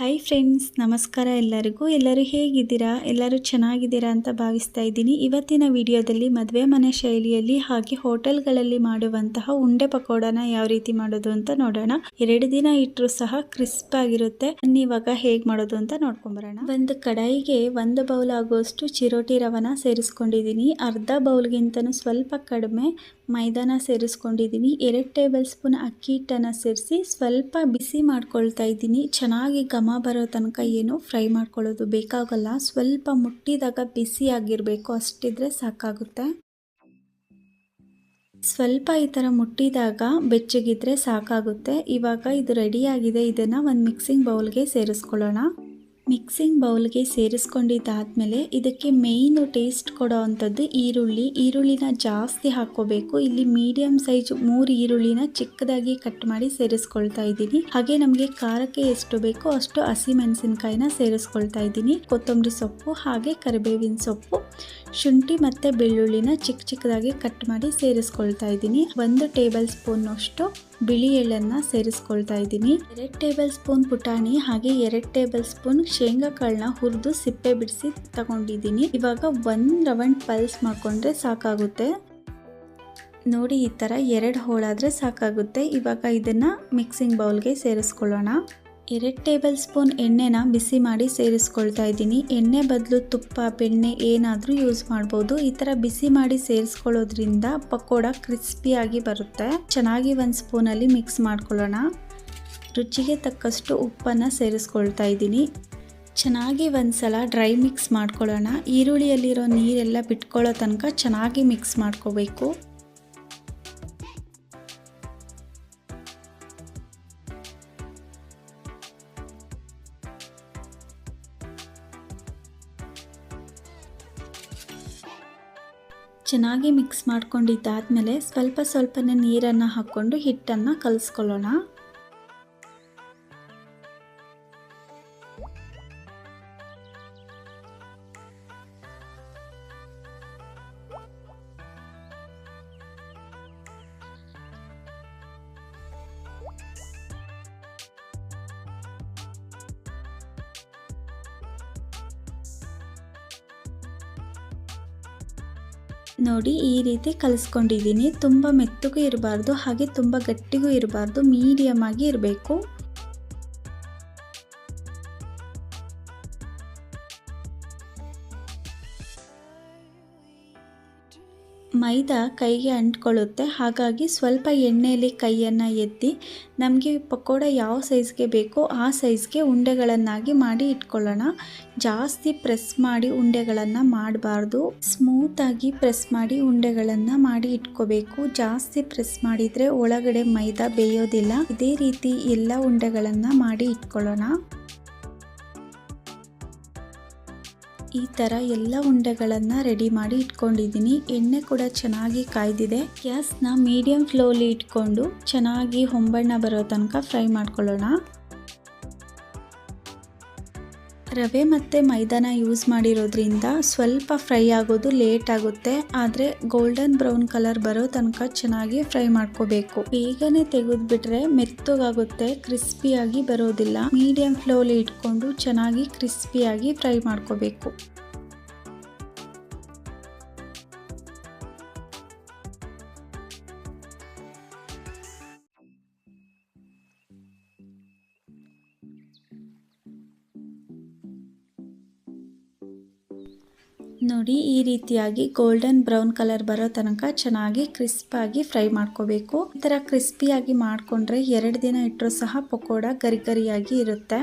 Hi friends ನಮಸ್ಕಾರ ಎಲ್ಲರಿಗೂ. ಎಲ್ಲರೂ ಹೇಗಿದ್ದೀರಾ? ಎಲ್ಲರೂ ಚೆನ್ನಾಗಿದ್ದೀರಾ ಅಂತ ಭಾವಿಸ್ತಾ ಇದ್ದೀನಿ. ಇವತ್ತಿನ ವಿಡಿಯೋದಲ್ಲಿ ಮದುವೆ ಮನೆ ಶೈಲಿಯಲ್ಲಿ ಹಾಗೆ ಹೋಟೆಲ್ಗಳಲ್ಲಿ ಮಾಡುವಂತಹ ಉಂಡೆ ಪಕೋಡನ ಯಾವ ರೀತಿ ಮಾಡೋದು ಅಂತ ನೋಡೋಣ. ಎರಡು ದಿನ ಇಟ್ಟರು ಸಹ ಕ್ರಿಸ್ಪ್ ಆಗಿರುತ್ತೆ. ಇವಾಗ ಹೇಗೆ ಮಾಡೋದು ಅಂತ ನೋಡ್ಕೊಂಬರೋಣ ಒಂದು ಕಡಾಯಿಗೆ ಒಂದು ಬೌಲ್ ಆಗುವಷ್ಟು ಚಿರೋಟಿ ರವನ ಸೇರಿಸ್ಕೊಂಡಿದ್ದೀನಿ. ಅರ್ಧ ಬೌಲ್ಗಿಂತನೂ ಸ್ವಲ್ಪ ಕಡಿಮೆ ಮೈದಾನ ಸೇರಿಸ್ಕೊಂಡಿದ್ದೀನಿ. ಎರಡು ಟೇಬಲ್ ಸ್ಪೂನ್ ಅಕ್ಕಿ ಹಿಟ್ಟನ್ನು ಸೇರಿಸಿ ಸ್ವಲ್ಪ ಬಿಸಿ ಮಾಡ್ಕೊಳ್ತಾ ಇದ್ದೀನಿ. ಚೆನ್ನಾಗಿ ಘಮ ಬರೋ ತನಕ ಏನು ಫ್ರೈ ಮಾಡ್ಕೊಳ್ಳೋದು ಬೇಕಾಗಲ್ಲ. ಸ್ವಲ್ಪ ಮುಟ್ಟಿದಾಗ ಬಿಸಿ ಆಗಿರಬೇಕು, ಅಷ್ಟಿದ್ರೆ ಸಾಕಾಗುತ್ತೆ. ಸ್ವಲ್ಪ ಈ ಥರ ಮುಟ್ಟಿದಾಗ ಬೆಚ್ಚಗಿದ್ರೆ ಸಾಕಾಗುತ್ತೆ. ಇವಾಗ ಇದು ರೆಡಿಯಾಗಿದೆ ಇದನ್ನು ಒಂದು ಮಿಕ್ಸಿಂಗ್ ಬೌಲ್ಗೆ ಸೇರಿಸ್ಕೊಳ್ಳೋಣ. ಮಿಕ್ಸಿಂಗ್ ಬೌಲ್ಗೆ ಸೇರಿಸ್ಕೊಂಡಿದ್ದಾದಮೇಲೆ ಇದಕ್ಕೆ ಮೇಯ್ನು ಟೇಸ್ಟ್ ಕೊಡೋ ಅಂಥದ್ದು ಈರುಳ್ಳಿ. ಈರುಳ್ಳಿನ ಜಾಸ್ತಿ ಹಾಕ್ಕೋಬೇಕು. ಇಲ್ಲಿ ಮೀಡಿಯಂ ಸೈಜ್ ಮೂರು ಈರುಳ್ಳಿನ ಚಿಕ್ಕದಾಗಿ ಕಟ್ ಮಾಡಿ ಸೇರಿಸ್ಕೊಳ್ತಾ ಇದ್ದೀನಿ. ಹಾಗೆ ನಮಗೆ ಖಾರಕ್ಕೆ ಎಷ್ಟು ಬೇಕೋ ಅಷ್ಟು ಹಸಿಮೆಣಸಿನ್ಕಾಯಿನ ಸೇರಿಸ್ಕೊಳ್ತಾ ಇದ್ದೀನಿ. ಕೊತ್ತಂಬರಿ ಸೊಪ್ಪು ಹಾಗೆ ಕರಿಬೇವಿನ ಸೊಪ್ಪು, ಶುಂಠಿ ಮತ್ತು ಬೆಳ್ಳುಳ್ಳಿನ ಚಿಕ್ಕ ಚಿಕ್ಕದಾಗಿ ಕಟ್ ಮಾಡಿ ಸೇರಿಸ್ಕೊಳ್ತಾ ಇದ್ದೀನಿ. ಒಂದು ಟೇಬಲ್ ಸ್ಪೂನ್ ಅಷ್ಟು ಬಿಳಿ ಎಳ್ಳನ್ನು ಸೇರಿಸ್ಕೊಳ್ತಾ ಇದ್ದೀನಿ. ಎರಡು ಟೇಬಲ್ ಸ್ಪೂನ್ ಪುಟಾಣಿ ಹಾಗೆ ಎರಡು ಟೇಬಲ್ ಸ್ಪೂನ್ ಶೇಂಗಾ ಕಾಳನ್ನ ಹುರಿದು ಸಿಪ್ಪೆ ಬಿಡಿಸಿ ತಗೊಂಡಿದ್ದೀನಿ. ಇವಾಗ ಒನ್ ರವಂಡ್ ಪಲ್ಸ್ ಮಾಡಿಕೊಂಡ್ರೆ ಸಾಕಾಗುತ್ತೆ. ನೋಡಿ, ಈ ಥರ ಎರಡು ಹೋಳಾದರೆ ಸಾಕಾಗುತ್ತೆ. ಇವಾಗ ಇದನ್ನು ಮಿಕ್ಸಿಂಗ್ ಬೌಲ್ಗೆ ಸೇರಿಸ್ಕೊಳ್ಳೋಣ. ಎರಡು ಟೇಬಲ್ ಸ್ಪೂನ್ ಎಣ್ಣೆನ ಬಿಸಿ ಮಾಡಿ ಸೇರಿಸ್ಕೊಳ್ತಾ ಇದ್ದೀನಿ. ಎಣ್ಣೆ ಬದಲು ತುಪ್ಪ, ಬೆಣ್ಣೆ ಏನಾದರೂ ಯೂಸ್ ಮಾಡ್ಬೋದು. ಈ ಥರ ಬಿಸಿ ಮಾಡಿ ಸೇರಿಸ್ಕೊಳ್ಳೋದ್ರಿಂದ ಪಕೋಡ ಕ್ರಿಸ್ಪಿಯಾಗಿ ಬರುತ್ತೆ. ಚೆನ್ನಾಗಿ ಒಂದು ಸ್ಪೂನಲ್ಲಿ ಮಿಕ್ಸ್ ಮಾಡ್ಕೊಳ್ಳೋಣ. ರುಚಿಗೆ ತಕ್ಕಷ್ಟು ಉಪ್ಪನ್ನು ಸೇರಿಸ್ಕೊಳ್ತಾ ಇದ್ದೀನಿ. ಚೆನ್ನಾಗಿ ಒಂದು ಸಲ ಡ್ರೈ ಮಿಕ್ಸ್ ಮಾಡ್ಕೊಳ್ಳೋಣ. ಈರುಳ್ಳಿಯಲ್ಲಿರೋ ನೀರೆಲ್ಲ ಬಿಟ್ಕೊಳ್ಳೋ ತನಕ ಚೆನ್ನಾಗಿ ಮಿಕ್ಸ್ ಮಾಡ್ಕೋಬೇಕು. ಚೆನ್ನಾಗಿ ಮಿಕ್ಸ್ ಮಾಡ್ಕೊಂಡಿದ್ದಾದಮೇಲೆ ಸ್ವಲ್ಪ ಸ್ವಲ್ಪನೇ ನೀರನ್ನು ಹಾಕ್ಕೊಂಡು ಹಿಟ್ಟನ್ನು ಕಲಿಸ್ಕೊಳ್ಳೋಣ. ನೋಡಿ ಈ ರೀತಿ ಕಲಿಸ್ಕೊಂಡಿದ್ದೀನಿ. ತುಂಬ ಮೆತ್ತಗೂ ಇರಬಾರ್ದು ಹಾಗೆ ತುಂಬ ಗಟ್ಟಿಗೂ ಇರಬಾರ್ದು ಮೀಡಿಯಮ್ ಆಗಿ ಇರಬೇಕು. ಮೈದಾ ಕೈಗೆ ಅಂಟ್ಕೊಳ್ಳುತ್ತೆ. ಹಾಗಾಗಿ ಸ್ವಲ್ಪ ಎಣ್ಣೆಯಲ್ಲಿ ಕೈಯನ್ನು ಎತ್ತಿ ನಮಗೆ ಪಕೋಡ ಯಾವ ಸೈಜ್ಗೆ ಬೇಕೋ ಆ ಸೈಜ್ಗೆ ಉಂಡೆಗಳನ್ನಾಗಿ ಮಾಡಿ ಇಟ್ಕೊಳ್ಳೋಣ. ಜಾಸ್ತಿ ಪ್ರೆಸ್ ಮಾಡಿ ಉಂಡೆಗಳನ್ನು ಮಾಡಬಾರ್ದು. ಸ್ಮೂತಾಗಿ ಪ್ರೆಸ್ ಮಾಡಿ ಉಂಡೆಗಳನ್ನು ಮಾಡಿ ಇಟ್ಕೋಬೇಕು. ಜಾಸ್ತಿ ಪ್ರೆಸ್ ಮಾಡಿದರೆ ಒಳಗಡೆ ಮೈದಾ ಬೇಯೋದಿಲ್ಲ. ಇದೇ ರೀತಿ ಎಲ್ಲ ಉಂಡೆಗಳನ್ನು ಮಾಡಿ ಇಟ್ಕೊಳ್ಳೋಣ. ಈ ಥರ ಎಲ್ಲ ಉಂಡೆಗಳನ್ನು ರೆಡಿ ಮಾಡಿ ಇಟ್ಕೊಂಡಿದ್ದೀನಿ. ಎಣ್ಣೆ ಕೂಡ ಚೆನ್ನಾಗಿ ಕಾಯ್ದಿದೆ. ಗ್ಯಾಸ್ನ ಮೀಡಿಯಂ ಫ್ಲೋಲಿ ಇಟ್ಕೊಂಡು ಚೆನ್ನಾಗಿ ಹೊಂಬಣ್ಣ ಬರೋ ತನಕ ಫ್ರೈ ಮಾಡ್ಕೊಳ್ಳೋಣ. ರವೆ ಮತ್ತು ಮೈದಾನ ಯೂಸ್ ಮಾಡಿರೋದ್ರಿಂದ ಸ್ವಲ್ಪ ಫ್ರೈ ಆಗೋದು ಲೇಟ್ ಆಗುತ್ತೆ. ಆದರೆ ಗೋಲ್ಡನ್ ಬ್ರೌನ್ ಕಲರ್ ಬರೋ ತನಕ ಚೆನ್ನಾಗಿ ಫ್ರೈ ಮಾಡ್ಕೋಬೇಕು. ಬೇಗನೆ ತೆಗೆದ್ಬಿಟ್ರೆ ಮೆತ್ತಗಾಗುತ್ತೆ ಕ್ರಿಸ್ಪಿಯಾಗಿ ಬರೋದಿಲ್ಲ. ಮೀಡಿಯಂ ಫ್ಲೋಲಿ ಇಟ್ಕೊಂಡು ಚೆನ್ನಾಗಿ ಕ್ರಿಸ್ಪಿಯಾಗಿ ಫ್ರೈ ಮಾಡ್ಕೋಬೇಕು. ನೋಡಿ, ಈ ರೀತಿಯಾಗಿ ಗೋಲ್ಡನ್ ಬ್ರೌನ್ ಕಲರ್ ಬರೋ ತನಕ ಚೆನ್ನಾಗಿ ಕ್ರಿಸ್ಪಾಗಿ ಫ್ರೈ ಮಾಡ್ಕೋಬೇಕು. ಈ ಥರ ಕ್ರಿಸ್ಪಿಯಾಗಿ ಮಾಡಿಕೊಂಡ್ರೆ ಎರಡು ದಿನ ಇಟ್ಟರು ಸಹ ಪಕೋಡ ಗರಿ ಗರಿಯಾಗಿ ಇರುತ್ತೆ.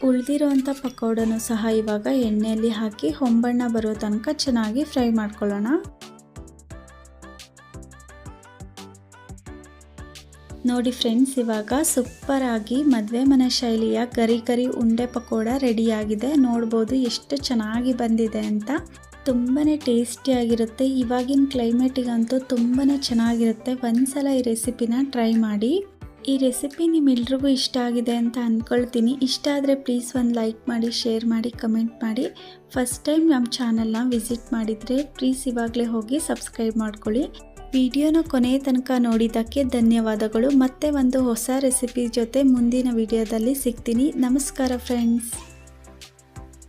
ಉಳಿದಿರೋಂಥ ಪಕೋಡನು ಸಹ ಇವಾಗ ಎಣ್ಣೆಯಲ್ಲಿ ಹಾಕಿ ಹೊಂಬಣ್ಣ ಬರೋ ತನಕ ಚೆನ್ನಾಗಿ ಫ್ರೈ ಮಾಡ್ಕೊಳ್ಳೋಣ. ನೋಡಿ ಫ್ರೆಂಡ್ಸ್, ಇವಾಗ ಸೂಪರ್ ಆಗಿ ಮದುವೆ ಮನೆ ಶೈಲಿಯ ಗರಿ ಗರಿ ಉಂಡೆ ಪಕೋಡ ರೆಡಿಯಾಗಿದೆ. ನೋಡ್ಬೋದು ಎಷ್ಟು ಚೆನ್ನಾಗಿ ಬಂದಿದೆ ಅಂತ. ತುಂಬಾ ಟೇಸ್ಟಿಯಾಗಿರುತ್ತೆ. ಇವಾಗಿನ ಕ್ಲೈಮೇಟಿಗಂತೂ ತುಂಬಾ ಚೆನ್ನಾಗಿರುತ್ತೆ. ಒಂದ್ಸಲ ಈ ರೆಸಿಪಿನ ಟ್ರೈ ಮಾಡಿ. ಈ ರೆಸಿಪಿ ನಿಮ್ಮೆಲ್ರಿಗೂ ಇಷ್ಟ ಆಗಿದೆ ಅಂತ ಅಂದ್ಕೊಳ್ತೀನಿ ಇಷ್ಟ ಆದರೆ ಪ್ಲೀಸ್ ಒಂದು ಲೈಕ್ ಮಾಡಿ, ಶೇರ್ ಮಾಡಿ, ಕಮೆಂಟ್ ಮಾಡಿ. ಫಸ್ಟ್ ಟೈಮ್ ನಮ್ಮ ಚಾನಲ್ನ ವಿಸಿಟ್ ಮಾಡಿದರೆ ಪ್ಲೀಸ್ ಇವಾಗಲೇ ಹೋಗಿ ಸಬ್ಸ್ಕ್ರೈಬ್ ಮಾಡ್ಕೊಳ್ಳಿ. ವಿಡಿಯೋನ ಕೊನೆಯ ತನಕ ನೋಡಿದ್ದಕ್ಕೆ ಧನ್ಯವಾದಗಳು. ಮತ್ತೆ ಒಂದು ಹೊಸ ರೆಸಿಪಿ ಜೊತೆ ಮುಂದಿನ ವಿಡಿಯೋದಲ್ಲಿ ಸಿಗ್ತೀನಿ. ನಮಸ್ಕಾರ ಫ್ರೆಂಡ್ಸ್